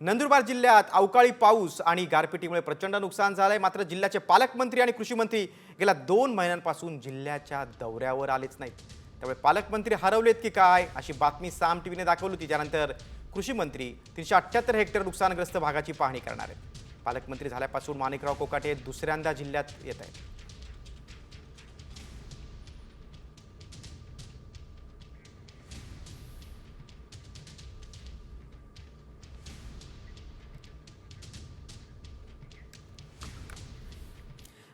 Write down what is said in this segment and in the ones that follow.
नंदुरबार जिल्ह्यात अवकाळी पाऊस आणि गारपिटीमुळे प्रचंड नुकसान झालं आहे मात्र जिल्ह्याचे पालकमंत्री आणि कृषी मंत्री गेल्या दोन महिन्यांपासून जिल्ह्याच्या दौऱ्यावर आलेच नाहीत. त्यामुळे पालकमंत्री हरवलेत की काय अशी बातमी साम टीव्हीने दाखवली होती. त्यानंतर कृषी मंत्री तीनशे अठ्ठ्याहत्तर हेक्टर नुकसानग्रस्त भागाची पाहणी करणार आहेत. पालकमंत्री झाल्यापासून माणिकराव कोकाटे दुसऱ्यांदा जिल्ह्यात येत आहेत.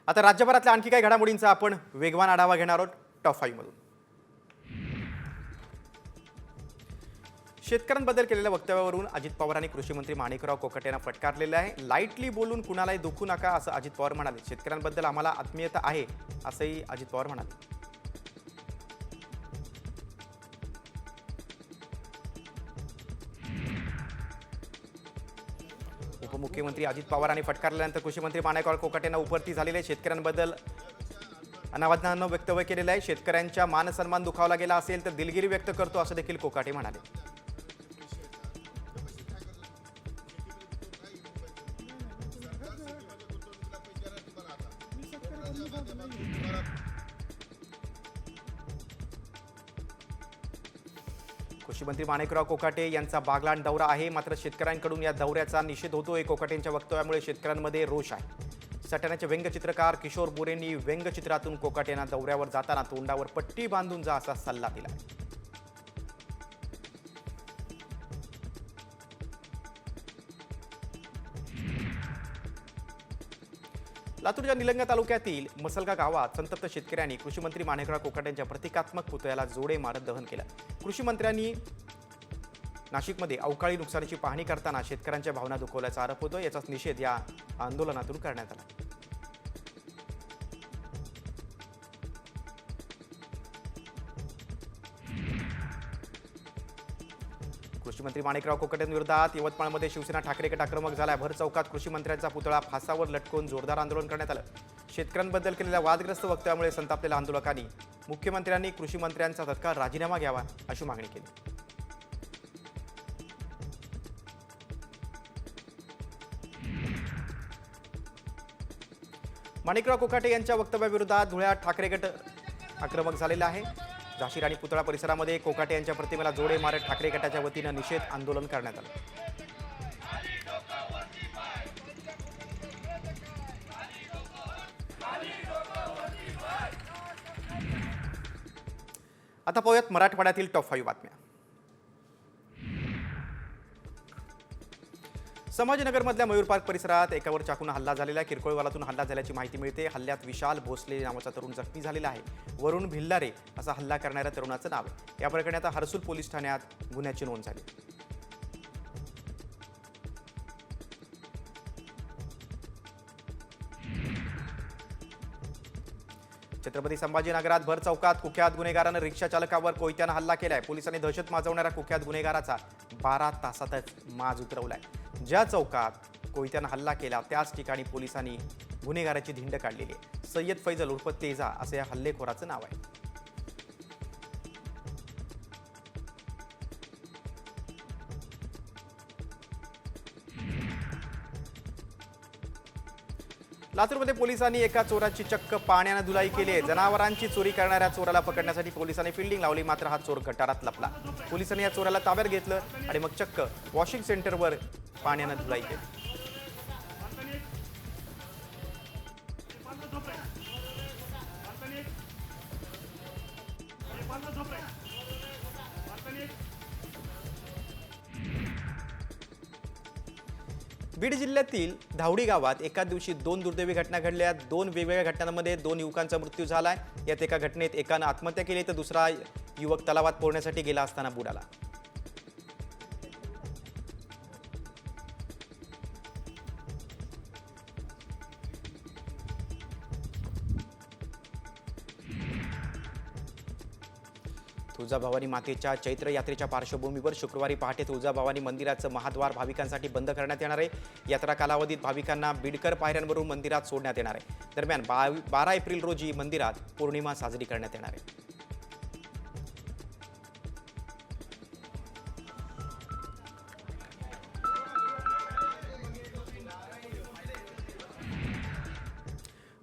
आता राज्यभरातल्या आणखी काही घडामोडींचा आपण वेगवान आढावा घेणार आहोत टॉप फाईव्हमधून शेतकऱ्यांबद्दल केलेल्या वक्तव्यावरून अजित पवार आणि कृषी मंत्री माणिकराव कोकट यांना फटकारलेलं आहे. लाईटली बोलून कुणालाही दुखू नका असं अजित पवार म्हणाले. शेतकऱ्यांबद्दल आम्हाला आत्मीयता आहे असंही अजित पवार म्हणाले. मुख्यमंत्री अजित पवारांनी फटकारल्यानंतर कृषीमंत्री मंत्री माणिकराव कोकाटे यांना उपरती झालेले शेतकऱ्यांबद्दल अनावधानानं वक्तव्य केलेलं आहे. शेतकऱ्यांच्या मानसन्मान दुखावला गेला असेल तर दिलगिरी व्यक्त करतो असं देखील कोकाटे म्हणाले. कृषी मंत्री माणिकराव कोकाटे यांचा बागलाण दौरा आहे. मात्र शेतकऱ्यांकडून या दौऱ्याचा निषेध होतोय. कोकाटेंच्या वक्तव्यामुळे शेतकऱ्यांमध्ये रोष आहे. सटाण्याचे व्यंगचित्रकार किशोर बोरेंनी व्यंगचित्रातून कोकाटेंना दौऱ्यावर जाताना तोंडावर पट्टी बांधून जा असा सल्ला दिला लातूरच्या निलंगा तालुक्यातील मसलगा गावात संतप्त शेतकऱ्यांनी कृषी मंत्री माणिकराव कोकाटेंच्या प्रतिकात्मक पुतळ्याला जोडे मारत दहन केलं. कृषी मंत्र्यांनी नाशिकमध्ये अवकाळी नुकसानीची पाहणी करताना शेतकऱ्यांच्या भावना दुखवल्याचा आरोप होतो याचाच निषेध या आंदोलनातून करण्यात आला. कृषी मंत्री माणिकराव कोकटेंविरोधात यवतमाळमध्ये शिवसेना ठाकरे गट आक्रमक झाला भर चौकात कृषी मंत्र्यांचा पुतळा फासावर लटकून जोरदार आंदोलन करण्यात आलं. शेतकऱ्यांबद्दल केलेल्या वादग्रस्त वक्तव्यामुळे संतापलेल्या आंदोलकांनी मुख्यमंत्र्यांनी कृषी मंत्र्यांचा तत्काळ राजीनामा घ्यावा अशी मागणी केली. माणिकराव कोकाटे यांच्या वक्तव्याविरोधात धुळ्यात ठाकरे गट आक्रमक झालेला आहे. झाशीर आणि पुतळा परिसरामध्ये कोकाटे यांच्या प्रतिमेला जोडे मारत ठाकरे गटाच्या वतीनं निषेध आंदोलन करण्यात आलं. आता पाहूयात मराठवाड्यातील टॉप फाईव्ह बातम्या. समाजनगरमधल्या मयूर पार्क परिसरात एकावर चाकून हल्ला झालेला आहे. किरकोळवालातून हल्ला झाल्याची माहिती मिळते. हल्ल्यात विशाल भोसले नावाचा तरुण जखमी झालेला आहे. वरुण भिल्लारे असा हल्ला करणाऱ्या तरुणाचं नाव आहे. या प्रकरणी आता हर्सुल पोलीस ठाण्यात गुन्ह्याची नोंद झाली. छत्रपती संभाजीनगरात भर चौकात कुख्यात गुन्हेगारानं रिक्षा चालकावर कोयत्यानं हल्ला केलाय. पोलिसांनी दहशत माजवणाऱ्या कुख्यात गुन्हेगाराचा बारा तासातच माज उतरवलाय. ज्या चौकात कोयत्यानं हल्ला केला त्याच ठिकाणी पोलिसांनी गुन्हेगाराची धिंड काढलेली आहे. सय्यद फैजल उर्फ तेजा असं या हल्लेखोराचं नाव आहे. लातूरमध्ये पोलिसांनी एका चोराची चक्क पाण्यानं धुलाई केली आहे. जनावरांची चोरी करणाऱ्या चोराला पकडण्यासाठी पोलिसांनी फिल्डिंग लावली मात्र हा चोर गटारात लपला. पोलिसांनी या चोराला ताब्यात घेतलं आणि मग चक्क वॉशिंग सेंटरवर पाण्यानं धुलाई केली. बीड जिल्ह्यातील धावडी गावात एका दिवशी दोन दुर्दैवी घटना घडल्या. दोन वेगवेगळ्या घटनांमध्ये दोन युवकांचा मृत्यू झालाय. यात एका घटनेत एकानं आत्महत्या केली तर दुसरा युवक तलावात पोहण्यासाठी गेला असताना बुडाला. तुळजाभवानी मातेच्या चैत्र यात्रेच्या पार्श्वभूमीवर शुक्रवारी पहाटे तुळजाभवानी मंदिराचं महाद्वार भाविकांसाठी बंद करण्यात येणार आहे. यात्रा कालावधीत भाविकांना बिडकर पायऱ्यांवरून मंदिरात सोडण्यात येणार आहे. दरम्यान बा बारा एप्रिल रोजी मंदिरात पौर्णिमा साजरी करण्यात येणार आहे.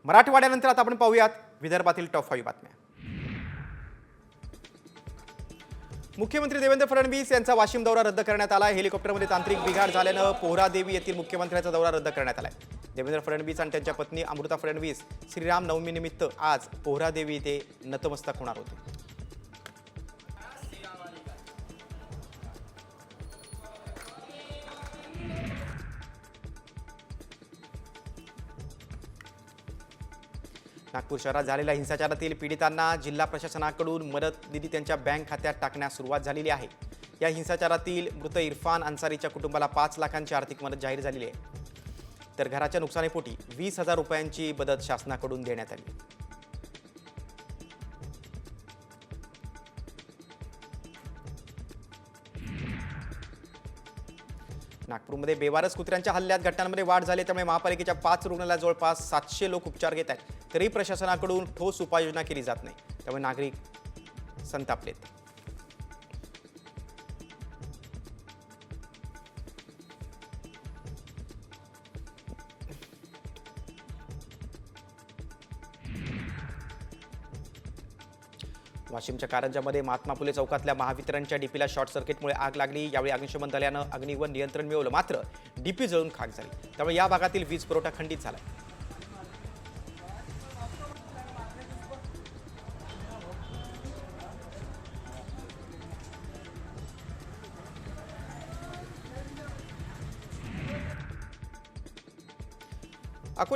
मराठवाड्यानंतर आता आपण पाहूयात विदर्भातील टॉप फाईव्ह बातम्या. मुख्यमंत्री देवेंद्र फडणवीस यांचा वाशिम दौरा रद्द करण्यात आला हेलिकॉप्टरमध्ये तांत्रिक बिघाड झाल्यानं पोहरादेवी येथील मुख्यमंत्र्यांचा दौरा रद्द करण्यात आलाय. देवेंद्र फडणवीस आणि त्यांच्या पत्नी अमृता फडणवीस श्रीराम नवमीनिमित्त आज पोहरादेवी येथे नतमस्तक होणार होते. नागपूर शहरात झालेल्या हिंसाचारातील पीडितांना जिल्हा प्रशासनाकडून मदत निधी त्यांच्या बँक खात्यात टाकण्यास सुरुवात झालेली आहे. या हिंसाचारातील मृत इरफान अन्सारीच्या कुटुंबाला पाच लाखांची आर्थिक मदत जाहीर झालेली आहे. तर घराच्या नुकसानीपोटी वीस हजार रुपयांची मदत शासनाकडून देण्यात आली. नागपूरमध्ये बेवारस कुत्र्यांच्या हल्ल्यात घटनांमध्ये वाढ झाली त्यामुळे महापालिकेच्या पाच रुग्णालयात जवळपास सातशे लोक उपचार घेत आहेत. तरी प्रशासनाकडून ठोस उपाययोजना केली जात नाही. त्यामुळे नागरिक संतापलेत. वाशिमच्या कारंजामध्ये महात्मा फुले चौकातल्या महावितरणच्या डीपीला शॉर्ट सर्किटमुळे आग लागली. यावेळी अग्निशमन दलानं अग्नीवर नियंत्रण मिळवलं. मात्र डीपी जळून खाक झाली. त्यामुळे या भागातील वीज पुरवठा खंडित झाला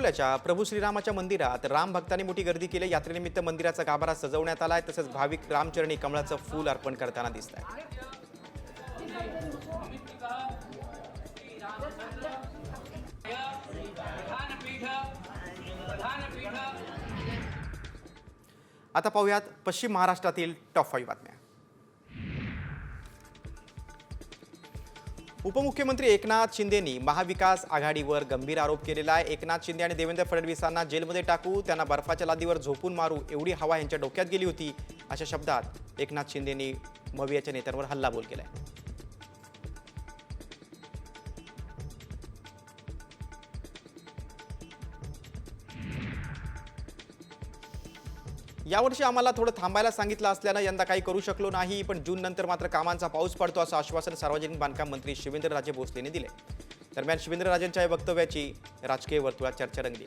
अकोल्याच्या प्रभू श्रीरामाच्या मंदिरात राम भक्तांनी मोठी गर्दी केली. यात्रेनिमित्त मंदिराचा गाभारा सजवण्यात आलाय. तसंच भाविक रामचरणी कमळाचं फूल अर्पण करताना दिसत आहे आता पाहूयात पश्चिम महाराष्ट्रातील टॉप फाईव्ह बातम्या. उपमुख्यमंत्री एकनाथ शिंदेनी महाविकास आघाडीवर गंभीर आरोप केलेला आहे. एकनाथ शिंदे आणि देवेंद्र फडणवीसांना जेलमध्ये टाकू त्यांना बर्फाच्या लादीवर झोपून मारू एवढी हवा यांच्या डोक्यात गेली होती अशा शब्दात एकनाथ शिंदेनी मवियाच्या नेत्यांवर हल्लाबोल आहे यावर्षी आम्हाला थोडं थांबायला सांगितलं असल्यानं यंदा काही करू शकलो नाही पण जून नंतर मात्र कामांचा पाऊस पडतो असं आश्वासन सार्वजनिक बांधकाम मंत्री शिवेंद्रराजे भोसलेने दिले दरम्यान शिवेंद्रराजेंच्या या वक्तव्याची राजकीय वर्तुळात चर्चा रंगली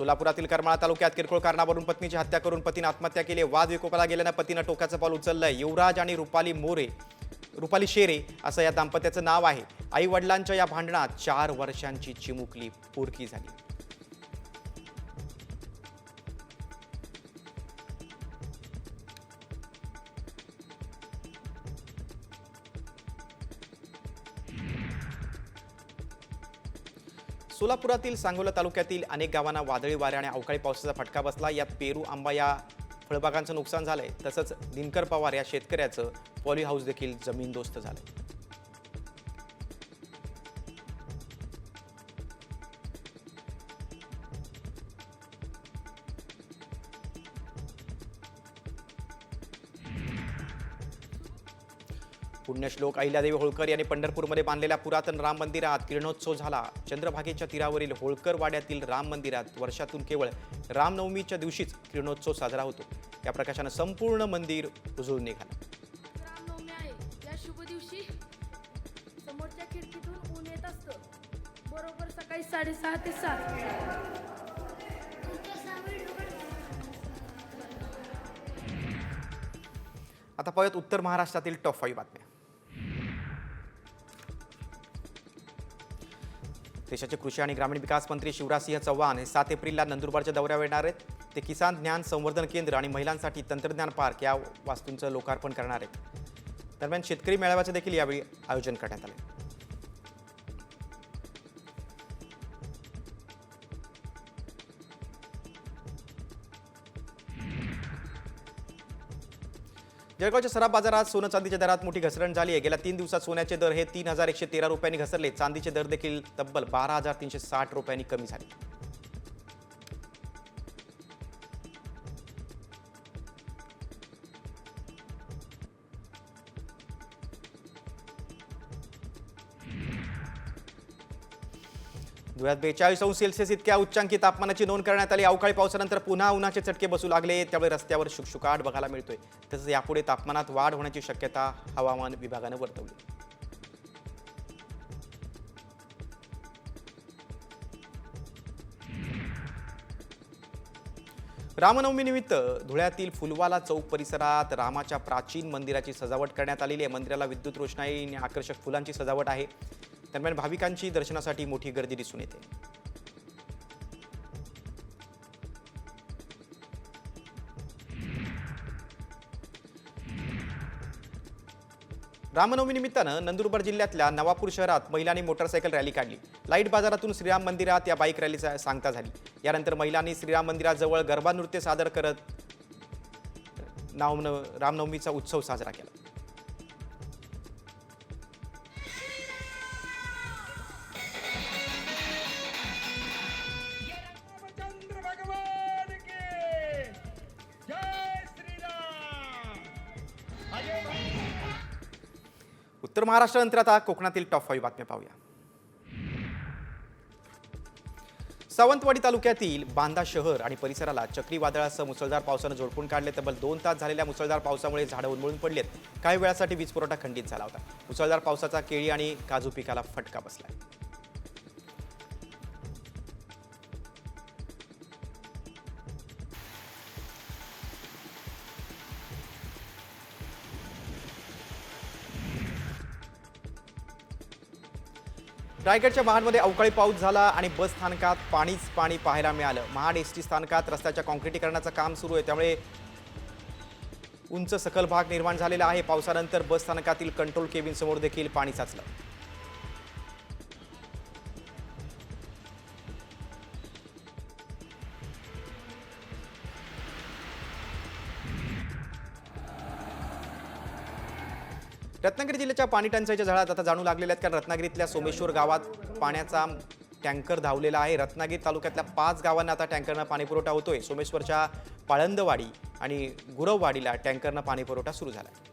सोलापुरातील करमाळा तालुक्यात किरकोळ कारणावरून पत्नीची हत्या करून पतीने आत्महत्या केली. वाद विकोपाला गेल्यानं पतीनं टोकाचं पाऊल उचललंय. युवराज आणि रुपाली मोरे रुपाली शेरे असं या दाम्पत्याचं नाव आहे. आई वडिलांच्या या भांडणात चार वर्षांची चिमुकली पोरकी झाली. सोलापुरातील सांगोला तालुक्यातील अनेक गावांना वादळी वारे आणि अवकाळी पावसाचा फटका बसला. यात पेरू आंबा या फळबागांचं नुकसान झालंय. तसंच दिनकर पवार या शेतकऱ्याचं पॉली हाऊस देखील जमीनदोस्त आहे पुण्यश्लोक अहिल्यादेवी होळकर यांनी पंढरपूरमध्ये बांधलेल्या पुरातन राम मंदिरात किरणोत्सव झाला. चंद्रभागेच्या तीरावरील होळकर वाड्यातील राम मंदिरात वर्षातून केवळ रामनवमीच्या दिवशीच किरणोत्सव साजरा होतो. या प्रकाशानं संपूर्ण मंदिर उजळून निघालं. रामनवमी आहे. या शुभ दिवशी समोरच्या खिडकीतून ऊन येत असतं. बरोबर सकाळी साडेसहा ते सात. आता पाहूयात उत्तर महाराष्ट्रातील टॉप फाईव्ह बातम्या. देशाचे कृषी आणि ग्रामीण विकास मंत्री शिवराजसिंह चौहान हे सात एप्रिलला नंदुरबारच्या दौऱ्यावर येणार आहेत. ते किसान ज्ञान संवर्धन केंद्र आणि महिलांसाठी तंत्रज्ञान पार्क या वास्तूंचं लोकार्पण करणार आहेत. दरम्यान शेतकरी मेळाव्याचं देखील यावेळी आयोजन करण्यात आलं. जळगावच्या सराफ बाजारात सोनं चांदीच्या दरात मोठी घसरण झाली आहे. गेल्या तीन दिवसात सोन्याचे दर हे तीन हजार एकशे तेरा रुपयांनी घसरले. चांदीचे दर देखील तब्बल बारा हजार तीनशे साठ रुपयांनी कमी झाले. धुळ्यात बेचाळीस अंश सेल्सिअस इतक्या उच्चांकी तापमानाची नोंद करण्यात आली. अवकाळी पावसानंतर पुन्हा उन्हाचे चटके बसू लागले. त्यामुळे रस्त्यावर शुकशुकाट बघायला मिळतोय. तसंच यापुढे तापमानात वाढ होण्याची शक्यता हवामान विभागानं वर्तवली. रामनवमीनिमित्त धुळ्यातील फुलवाला चौक परिसरात रामाच्या प्राचीन मंदिराची सजावट करण्यात आलेली आहे. मंदिराला विद्युत रोषणाई आणि आकर्षक फुलांची सजावट आहे. दरम्यान भाविकांची दर्शनासाठी मोठी गर्दी दिसून येते. रामनवमी निमित्तानं नंदुरबार जिल्ह्यातल्या नवापूर शहरात महिलांनी मोटरसायकल रॅली काढली. लाइट बाजारातून श्रीराम मंदिरात या बाईक रॅलीचा सांगता झाली. यानंतर महिलांनी श्रीराम मंदिराजवळ गरबा नृत्य सादर करत नाव रामनवमीचा उत्सव साजरा केला. तर महाराष्ट्रानंतर आता कोकणातील टॉप फाईव्ह बातम्या पाहूया. सावंतवाडी तालुक्यातील बांदा शहर आणि परिसराला चक्रीवादळासह मुसळधार पावसानं झोडपून काढले. तब्बल दोन तास झालेल्या मुसळधार पावसामुळे झाडं उन्मळून पडलेत. काही वेळासाठी वीज पुरवठा खंडित झाला होता. मुसळधार पावसाचा केळी आणि काजू पिकाला फटका बसला रायगडच्या महाडमध्ये अवकाळी पाऊस झाला आणि बस स्थानकात पाणीच पाणी पाहायला मिळालं. महाड एस टी स्थानकात रस्त्याच्या कॉन्क्रिटीकरणाचं काम सुरू आहे. त्यामुळे उंच सखल भाग निर्माण झालेला आहे. पावसानंतर बस स्थानकातील कंट्रोल केबिन समोर देखील पाणी साचलं. रत्नागिरी जिल्ह्याच्या पाणी टंचाईच्या झळात आता जाणू लागलेल्या आहेत कारण रत्नागिरीतल्या सोमेश्वर गावात पाण्याचा टँकर धावलेला आहे रत्नागिरी तालुक्यातल्या पाच गावांना आता टँकरनं पाणीपुरवठा होतोय सोमेश्वरच्या पाळंदवाडी आणि गुरववाडीला टँकरनं पाणीपुरवठा सुरू झाला आहे.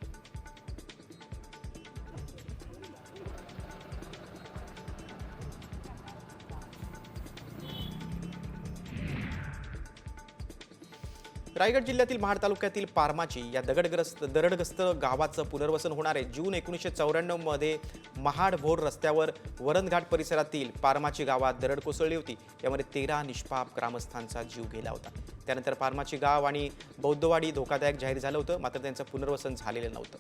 रायगड जिल्ह्यातील महाड तालुक्यातील पारमाची या दगडग्रस्त दरडग्रस्त गावाचं पुनर्वसन होणार आहे. जून एकोणीसशे चौऱ्याण्णवमध्ये महाड भोर रस्त्यावर वरणघाट परिसरातील पारमाची गावात दरड कोसळली होती. यामध्ये तेरा निष्पाप ग्रामस्थांचा जीव गेला होता. त्यानंतर पारमाची गाव आणि बौद्धवाडी धोकादायक जाहीर झालं होतं मात्र त्यांचं पुनर्वसन झालेलं नव्हतं.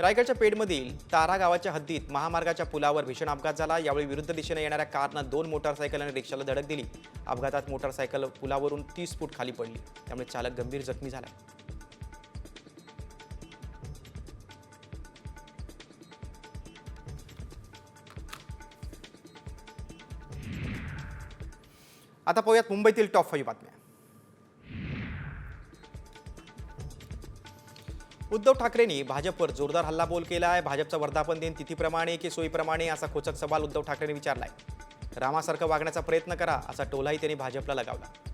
रायगडच्या पेडमधील तारा गावाच्या हद्दीत महामार्गाच्या पुलावर भीषण अपघात झाला. यावेळी विरुद्ध दिशेने येणाऱ्या कारनं दोन मोटारसायकल आणि रिक्षाला धडक दिली. अपघातात मोटारसायकल पुलावरून तीस फूट खाली पडली. त्यामुळे चालक गंभीर जखमी झाला. आता पाहूयात मुंबईतील टॉप फाईव्ह बातम्या. उद्धव ठाकरेंनी भाजपवर जोरदार हल्लाबोल केला आहे. भाजपचा वर्धापन दिन तिथीप्रमाणे की सोयीप्रमाणे असा खोचक सवाल उद्धव ठाकरेंनी विचारलाय. रामासारखं वागण्याचा प्रयत्न करा असा टोलाही त्यांनी भाजपला लगावला.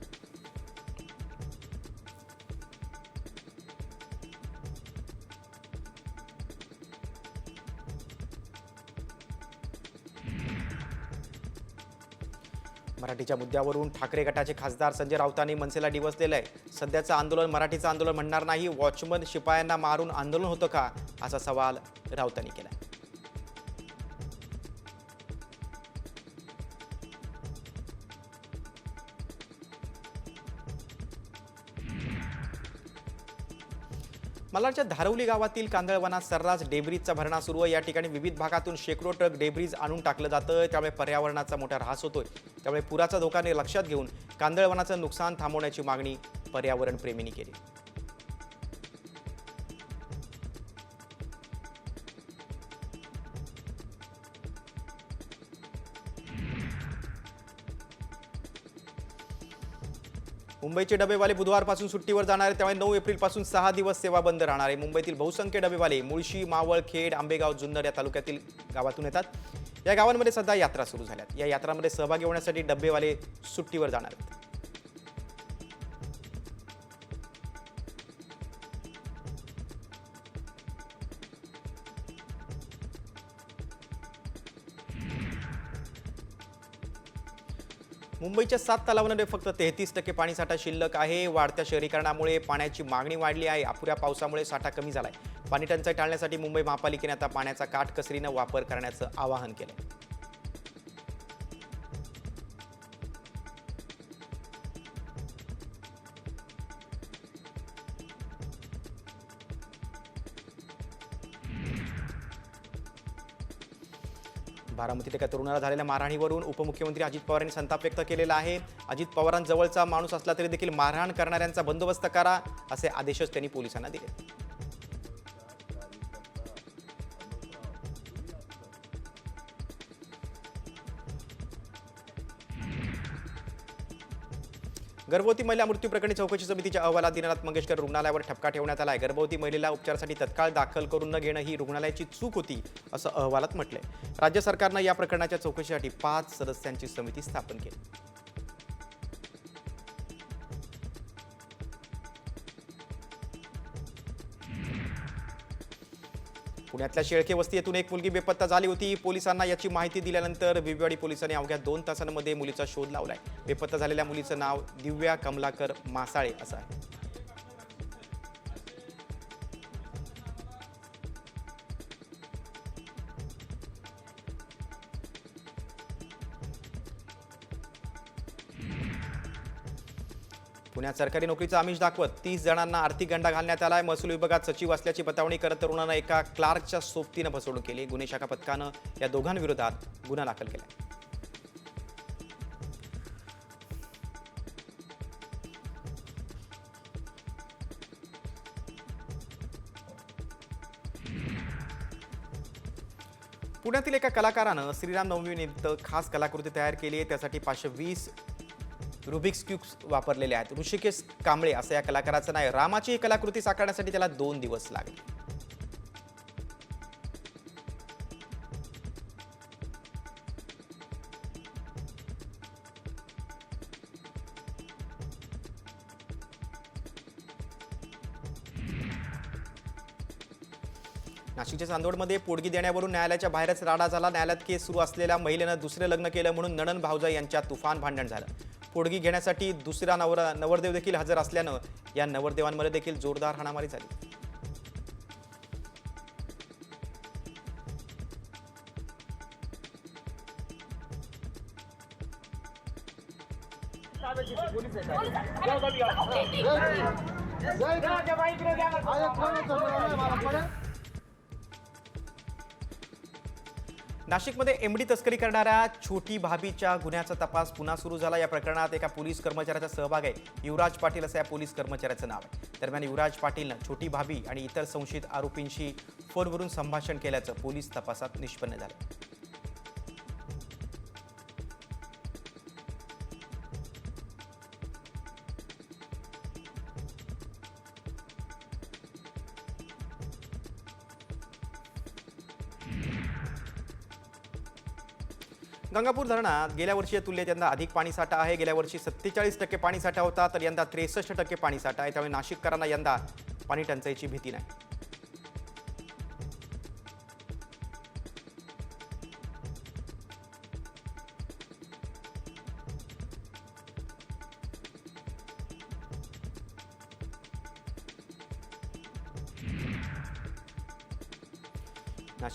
मराठीच्या मुद्द्यावरून ठाकरे गटाचे खासदार संजय राऊतांनी मनसेला डिवसलेलं आहे. सध्याचं आंदोलन मराठीचं आंदोलन म्हणणार नाही. वॉचमन शिपायांना मारून आंदोलन होतं का? असा सवाल राऊतांनी केला मलाडच्या धारवली गावातील कांदळवनात सर्रास डेब्रीजचा भरणा सुरू आहे. या ठिकाणी विविध भागातून शेकडो ट्रक डेब्रीज आणून टाकलं जातं त्यामुळे पर्यावरणाचा मोठा ऱ्हास होतोय. त्यामुळे पुराचा धोकाने लक्षात घेऊन कांदळवनाचं नुकसान थांबवण्याची मागणी पर्यावरण प्रेमींनी केली. मुंबईचे डबेवाले बुधवारपासून सुट्टीवर जाणार आहे त्यामुळे नऊ एप्रिलपासून सहा दिवस सेवा बंद राहणार आहे. मुंबईतील बहुसंख्य डबेवाले मुळशी मावळ खेड आंबेगाव जुन्नर या तालुक्यातील गावातून येतात. या गावांमध्ये सध्या यात्रा सुरू झाल्यात. या यात्रांमध्ये सहभागी होण्यासाठी डबेवाले सुट्टीवर जाणार आहेत. मुंबईच्या सात तलावांमध्ये फक्त तेहतीस टक्के पाणीसाठा शिल्लक आहे. वाढत्या शहरीकरणामुळे पाण्याची मागणी वाढली आहे. अपुऱ्या पावसामुळे साठा कमी झालाय. पाणी टंचाई टाळण्यासाठी मुंबई महापालिकेने आता पाण्याचा काटकसरीनं वापर करण्याचं आवाहन केलंय. बारामतीत एका तरुणाला झालेल्या मारहाणीवरून उपमुख्यमंत्री अजित पवार यांनी संताप व्यक्त केलेला आहे. अजित पवारांजवळचा माणूस असला तरी देखील मारहाण करणाऱ्यांचा बंदोबस्त करा असे आदेशच त्यांनी पोलिसांना दिले. गर्भवती महिला मृत्यू प्रकरणी चौकशी समितीच्या अहवालात दिनानाथ मंगेशकर रुग्णालयावर ठपका ठेवण्यात आला आहे गर्भवती महिलेला उपचारासाठी तत्काळ दाखल करून न घेणं ही रुग्णालयाची चूक होती असं अहवालात म्हटलंय. राज्य सरकारनं या प्रकरणाच्या चौकशीसाठी पाच सदस्यांची समिती स्थापन केली. पुण्यातल्या शेळके वस्ती येथून एक मुलगी बेपत्ता झाली होती. पोलिसांना याची माहिती दिल्यानंतर बिबवाडी पोलिसांनी अवघ्या दोन तासांमध्ये मुलीचा शोध लावलाय. बेपत्ता झालेल्या मुलीचं नाव दिव्या कमलाकर मासाळे असं आहे. पुण्यात सरकारी नोकरीचं आमिष दाखवत तीस जणांना आर्थिक गंडा घालण्यात आलाय. महसूल विभागात सचिव असल्याची बतावणी करत तरुणांना एका क्लार्कच्या सोबतीनं फसवणूक केली. गुन्हे शाखा पथकानं या दोघांविरोधात गुन्हा दाखल केला पुण्यातील एका कलाकारानं श्रीराम नवमीनिमित्त खास कलाकृती तयार केली आहे. त्यासाठी पाचशे वीस रुबिक्स क्यूब्स वापरलेले आहेत. ऋषिकेश कांबळे असं या कलाकाराचं नाव रामाची ही कलाकृती साकारण्यासाठी त्याला दोन दिवस लागले. नाशिकच्या चांदोडमध्ये पोडगी देण्यावरून न्यायालयाच्या बाहेरच राडा झाला. न्यायालयात केस सुरू असलेल्या महिलेनं दुसरे लग्न केलं म्हणून नणन भावजा यांच्या तुफान भांडण झालं. पोडगी घेण्यासाठी दुसरा नवर नवरदेव देखील हजर असल्यानं या नवरदेवांमध्ये देखील जोरदार हाणामारी झाली नाशिकमध्ये एमडी तस्करी करणाऱ्या छोटी भाभीच्या गुन्ह्याचा तपास पुन्हा सुरू झाला. या प्रकरणात एका पोलीस कर्मचाऱ्याचा सहभाग आहे. युवराज पाटील असं या पोलीस कर्मचाऱ्याचं नाव आहे. दरम्यान युवराज पाटीलनं छोटी भाभी आणि इतर संशयित आरोपींशी फोनवरून संभाषण केल्याचं पोलीस तपासात निष्पन्न झालं. गंगापूर धरणात गेल्या वर्षी तुलनेत यंदा अधिक पाणीसाठा आहे. गेल्या वर्षी सत्तेचाळीस टक्के पाणीसाठा होता तर यंदा त्रेसष्ट टक्के पाणीसाठा आहे. त्यामुळे नाशिककरांना यंदा पाणी टंचाईची भीती नाही.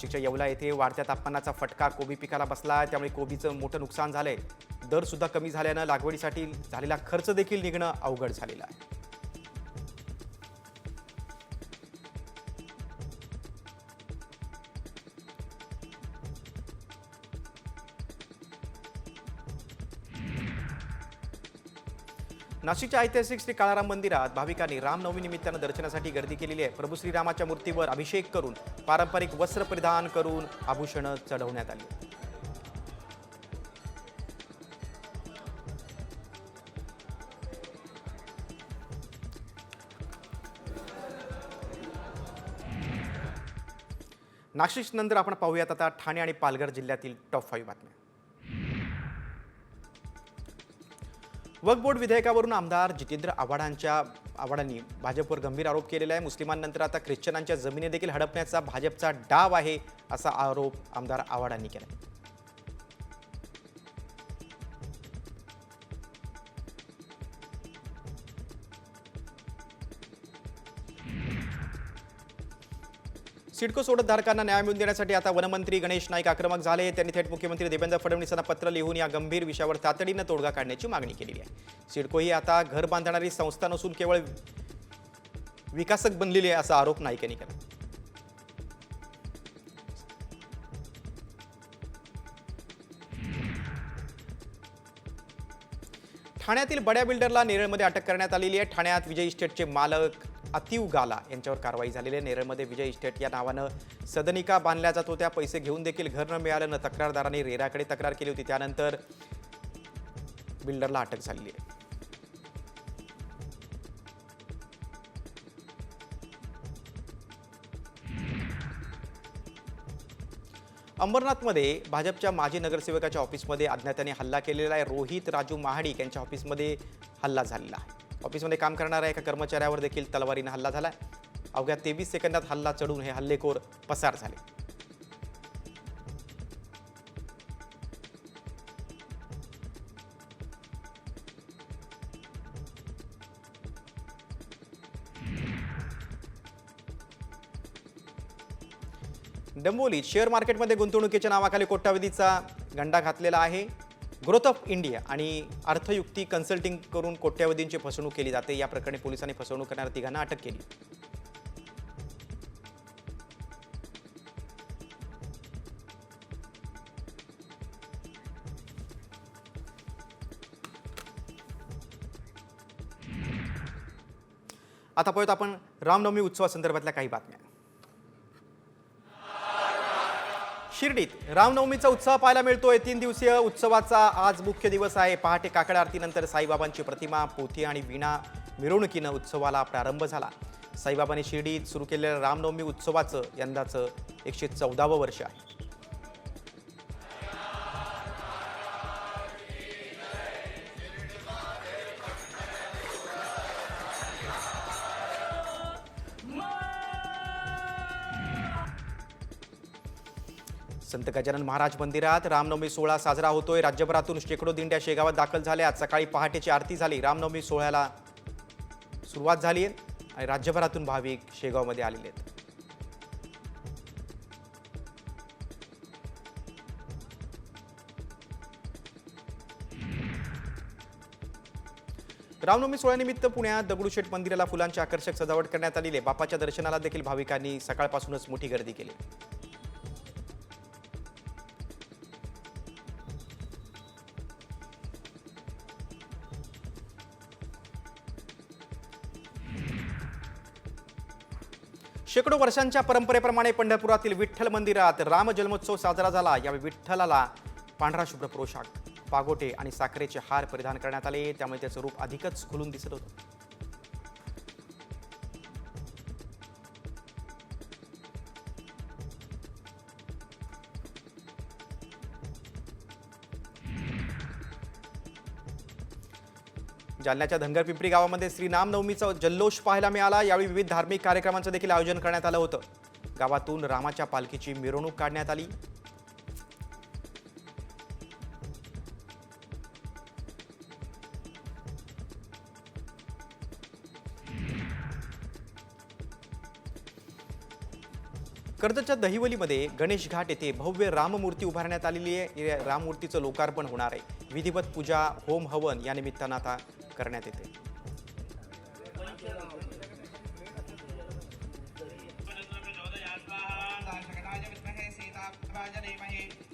नाशिकच्या येवला येथे वाढत्या तापमानाचा फटका कोबी पिकाला बसला त्यामुळे कोबीचं मोठं नुकसान झालंय. दर सुद्धा कमी झाल्यानं लागवडीसाठी झालेला खर्च देखील निघणं अवघड झालेलं आहे. नाशिकच्या ऐतिहासिक श्री काळाराम मंदिरात भाविकांनी रामनवमी निमित्तानं दर्शनासाठी गर्दी केलेली आहे. प्रभू श्रीरामाच्या मूर्तीवर अभिषेक करून पारंपरिक वस्त्र परिधान करून आभूषणं चढवण्यात आली. नाशिक नंतर आपण पाहूयात आता ठाणे आणि पालघर जिल्ह्यातील टॉप फाईव्ह बातम्या. वक्फ बोर्ड विधेयकावरून आमदार जितेंद्र आव्हाडांच्या आव्हाडांनी भाजपवर गंभीर आरोप केलेला आहे. मुस्लिमांनंतर आता ख्रिश्चनांच्या जमिनी देखील हडपण्याचा भाजपचा डाव आहे असा आरोप आमदार आव्हाडांनी केला सिडको सोडत धारकांना न्याय मिळवून देण्यासाठी आता वनमंत्री गणेश नाईक आक्रमक झाले. त्यांनी थेट मुख्यमंत्री देवेंद्र फडणवीसांना पत्र लिहून या गंभीर विषयावर तातडीनं तोडगा काढण्याची मागणी केलेली आहे. सिडको ही आता घर बांधणारी संस्था नसून केवळ विकासक बनलेली आहे असा आरोप नाईक यांनी केला. ठाण्यातील बड्या बिल्डरला नेरळमध्ये अटक करण्यात आलेली आहे. ठाण्यात विजय इस्टेटचे मालक अतिव गाला यांच्यावर कारवाई झालेली आहे. नेरळमध्ये विजय इस्टेट या नावानं सदनिका बांधल्या जात होत्या. पैसे घेऊन देखील घर न मिळाल्यानं तक्रारदारांनी रेराकडे तक्रार केली होती. त्यानंतर बिल्डरला अटक झालेली आहे. अंबरनाथमध्ये भाजपच्या माजी नगरसेवकाच्या ऑफिसमध्ये अज्ञाताने हल्ला केलेला आहे. रोहित राजू महाडिक यांच्या ऑफिसमध्ये हल्ला झालेला आहे. ऑफिसमध्ये काम करणाऱ्या एका कर्मचाऱ्यावर देखील तलवारीनं हल्ला झाला अवघ्या तेवीस सेकंदात हल्ला चढून हे हल्लेखोर पसार झाले. डंबोलीत शेअर मार्केटमध्ये गुंतवणुकीच्या नावाखाली कोट्यावधीचा गंडा घातलेला आहे. ग्रोथ ऑफ इंडिया आणि अर्थयुक्ती कन्सल्टिंग करून कोट्यावधींची फसवणूक केली जाते. या प्रकरणी पोलिसांनी फसवणूक करणाऱ्या तिघांना अटक केली. आता पाहूयात आपण रामनवमी उत्सवासंदर्भातल्या काही बातम्या. शिर्डीत रामनवमीचा उत्सव पाहायला मिळतोय. तीन दिवसीय उत्सवाचा आज मुख्य दिवस आहे. पहाटे काकड आरतीनंतर साईबाबांची प्रतिमा पोथी आणि विणा मिरवणुकीनं उत्सवाला प्रारंभ झाला. साईबाबांनी शिर्डीत सुरू केलेल्या रामनवमी उत्सवाचं यंदाचं एकशे चौदावं वर्ष आहे. संत गजानन महाराज मंदिरात रामनवमी सोहळा साजरा होतोय. राज्यभरातून शेकडो दिंड्या शेगावात दाखल झाल्या. आज सकाळी पहाटेची आरती झाली. रामनवमी सोहळ्याला सुरुवात झाली आहे आणि राज्यभरातून भाविक शेगावमध्ये आलेले आहेत. रामनवमी सोहळ्यानिमित्त पुण्यात दगडूशेठ मंदिराला फुलांची आकर्षक सजावट करण्यात आलेली आहे. बापाच्या दर्शनाला देखील भाविकांनी सकाळपासूनच मोठी गर्दी केली. शेकडो वर्षांच्या परंपरेप्रमाणे पंढरपुरातील विठ्ठल मंदिरात राम जन्मोत्सव साजरा झाला. यावेळी विठ्ठलाला पांढरा शुभ्र पोशाख पागोटे आणि साखरेचे हार परिधान करण्यात आले. त्यामुळे त्याचं रूप अधिकच खुलून दिसत होतं. जालन्याच्या धनगरपिंपरी गावामध्ये श्री रामनवमीचा जल्लोष पाहायला मिळाला. यावेळी विविध धार्मिक कार्यक्रमांचं देखील आयोजन करण्यात आलं होतं. गावातून रामाच्या पालखीची मिरवणूक काढण्यात आली. कर्जतच्या दहिवलीमध्ये गणेश घाट येथे भव्य राममूर्ती उभारण्यात आलेली आहे. या राममूर्तीचं लोकार्पण होणार आहे. विधिवत पूजा होम हवन या निमित्तानं आता करण्यात येते. विद्महे